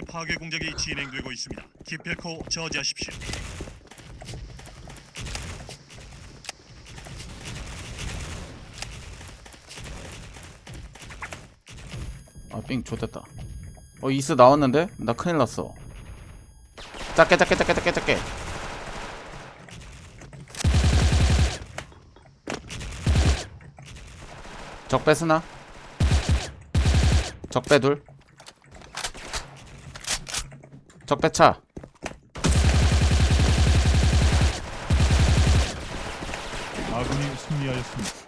미션의 파괴 공작이 진행되고 있습니다. 기필코 저지하십시오. 아삥 좋됐다 어 이스 나왔는데? 나 큰일 났어 작게 작게 작게 작게 작게 적배 스나 적배 둘 적배 차 아군이 승리하였습니다.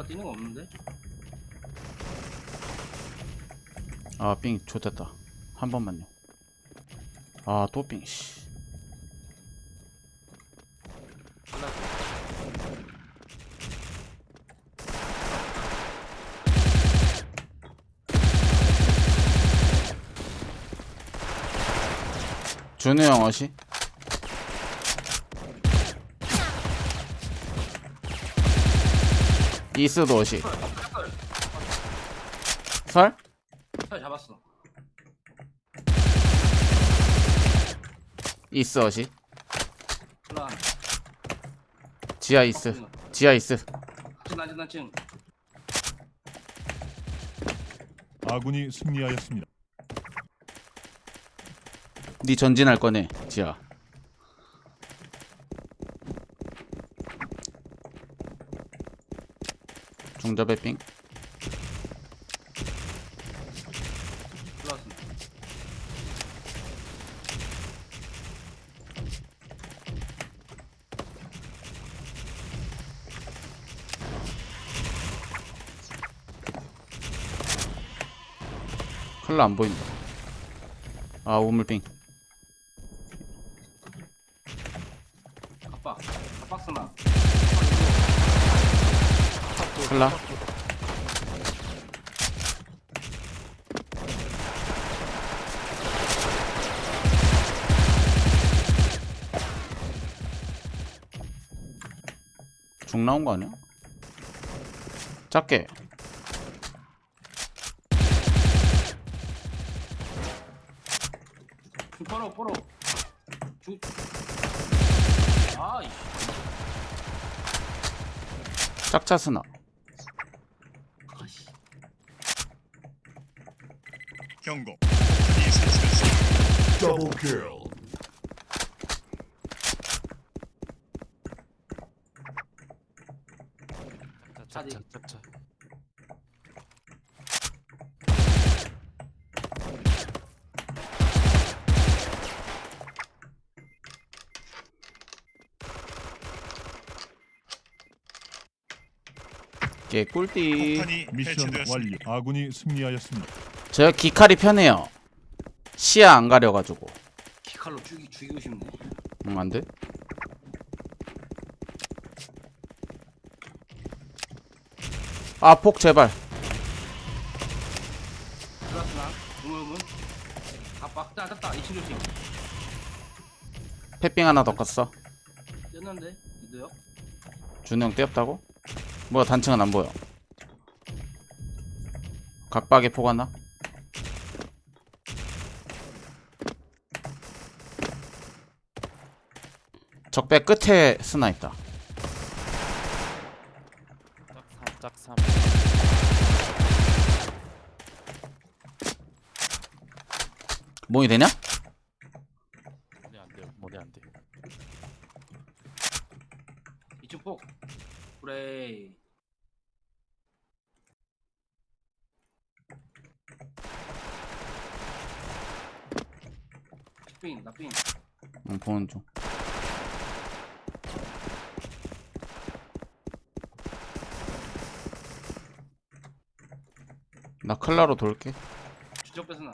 몰라 뛰는 거 없는데? 아삥 좋됐다 한 번만요 아또삥 씨 준우 형 어시? 이스도 어시. 설? 살 잡았어. 이스 어시. 지하 이스. 지하 이스. 난난층 아군이 승리하였습니다. 니 전진할 거네 지하 중접의 삥 컬러 안 보인다. 아 우물삥 컬러 중 나온 거 아니야? 작게. 중 뽀로 뽀로 중. 아이. 짝차 스나 아씨 경고. Double 개꿀띠 폭탄이 미션 해체되었습니다. 완료. 아군이 승리하였습니다. 제가 기칼이 편해요. 시야 안 가려가지고. 기칼로 죽이 죽이고 싶네. 응 안돼? 아 폭 제발. 땄다. 2층 조심 패빙 하나 더 깠어. 였는데? 이도요? 준우 형 떼었다고? 뭐야 단층은 안 보여. 각박에 폭 하나? 적배 끝에 스나 있다. 짝삼 몽이 되냐? 머리 안 돼요 머리 안 돼. 2층 폭 브레이. 삥 나삥. 응 보는 중 나 클라로 돌게. 주적 뺏으나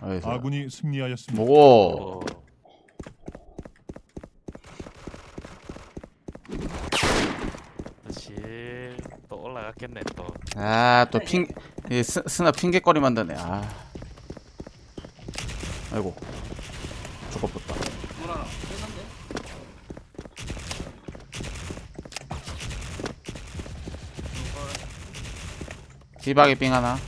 어디서 아군이 승리하였습니다. 뭐고. 어. 다시 나갔겠네 또. 아또핑 스나 핑계거리 만드네. 아. 아이고. 물 하나. 깼는 비박에 삥 하나.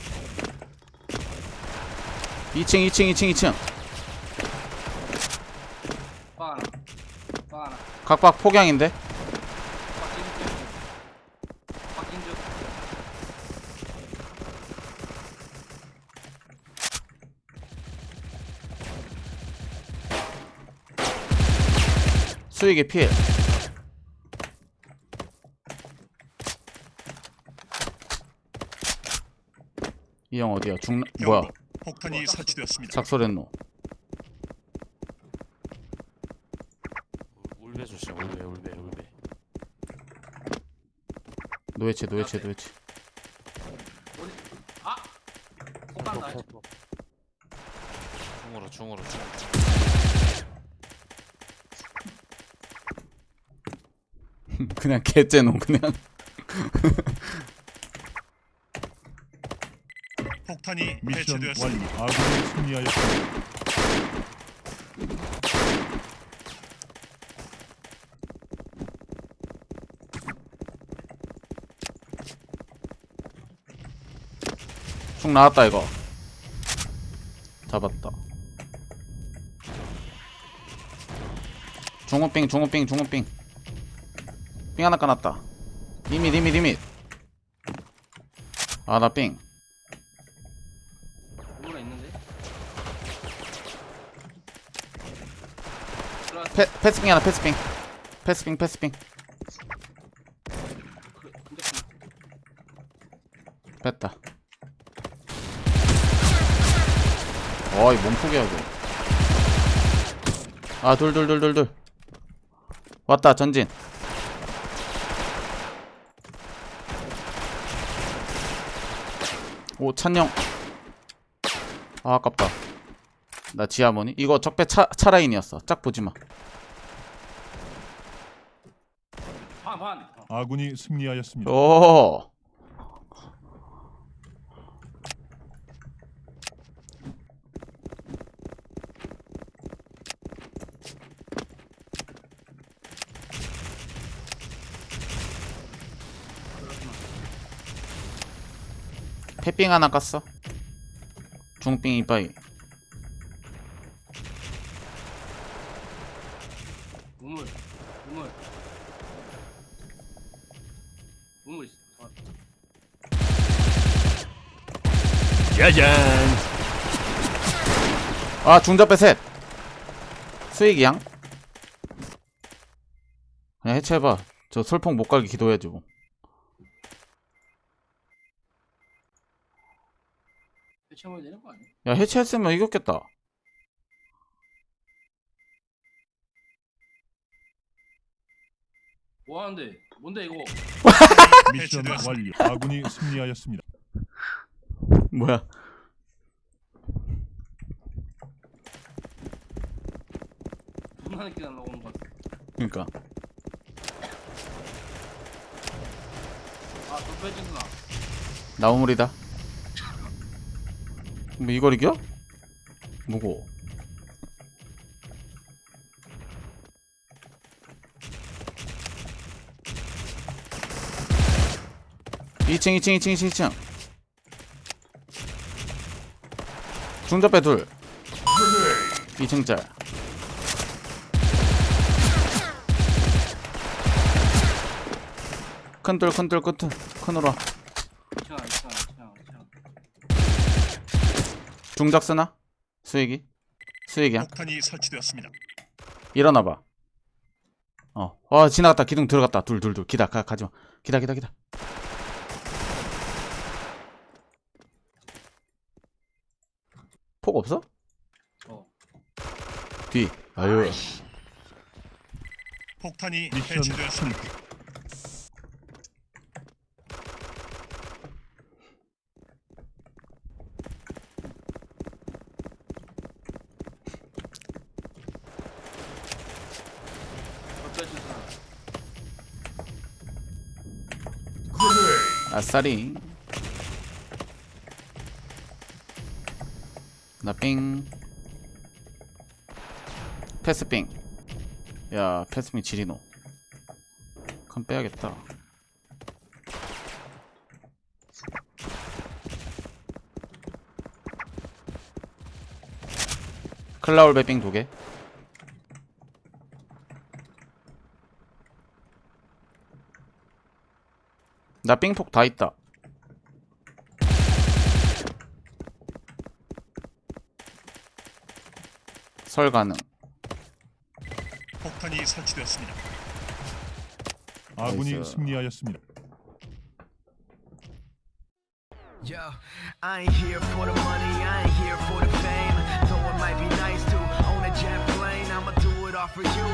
2층 2층 2층 2층. 빠 하나 빠 하나 각박 폭양인데? 수익의 필이 형 어디야 중 뭐야 경고. 폭탄이 설치되었습니다. 작소랬노 울베 조심 울베 울베 울베. 노예체 노예체 노예체 아 포, 포. 중으로 중으로 중. 그냥 개째노 그냥 폭탄이 미션 해체되었습니다. 완료. 아군이 승리하였습니다. 총 나왔다 이거 잡았다 중후빙 중후빙 중후빙 삥 하나 까놨다 리밋 리밋 리밋 아나삥 누구나 있는데 들어와 패, 패스핑 하나 패스핑. 패스핑 패스핑. 뺐다. 어이 몸폭이야 이거. 아둘 둘둘 둘둘. 왔다 전진. 오 찬영. 아 아깝다 나 지하모니? 이거 적배 차, 차라인이었어. 짝 보지마. 아군이 승리하였습니다. 오. 패빙 하나 깠어. 중빙 이빠이 우물 우물 우물 있어. 어. 아 중잡배 셋. 수익이 양? 그냥 해체해봐. 저 설폭 못 가게 기도해야지 뭐. 해체하면 되는 거 아니야? 야 해체했으면 이겼겠다. 뭐 하는데 뭔데 이거 미션. 완료. 아군이 승리하였습니다. 뭐야 존나 늦게 날라오는 거 같아 그니까 아 저 빼진구나 나우물이다 뭐 이걸 이겨? 무고 2층 2층 2층 2층 2층. 중접배 둘. 2층 짤. 큰둘 큰둘 큰둘 큰으로 와. 중작 쓰나? 수익이? 수익이야? 폭탄이 설치되었습니다. 일어나봐. 어, 와 지나갔다. 기둥 들어갔다. 둘 둘 둘. 기다 가, 가지마. 기다 기다 기다 폭 없어? 어. 뒤. 아유. 폭탄이 미션 해체되었습니다. 아 아싸리 나삥 패스삥 야 패스삥 지리노. 그럼 빼야겠다. 클라울 배삥 두개. 나 삥폭 다 있다 설 가능 폭탄이 설치되었습니다. 아군이 나이스. 승리하였습니다. Yo, I ain't here for the money, I ain't here for the fame. Though it might be nice to own a jet plane, I'ma do it all for you.